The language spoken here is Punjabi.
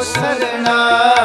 ਰਾਖੋ ਸਰਨਾਈ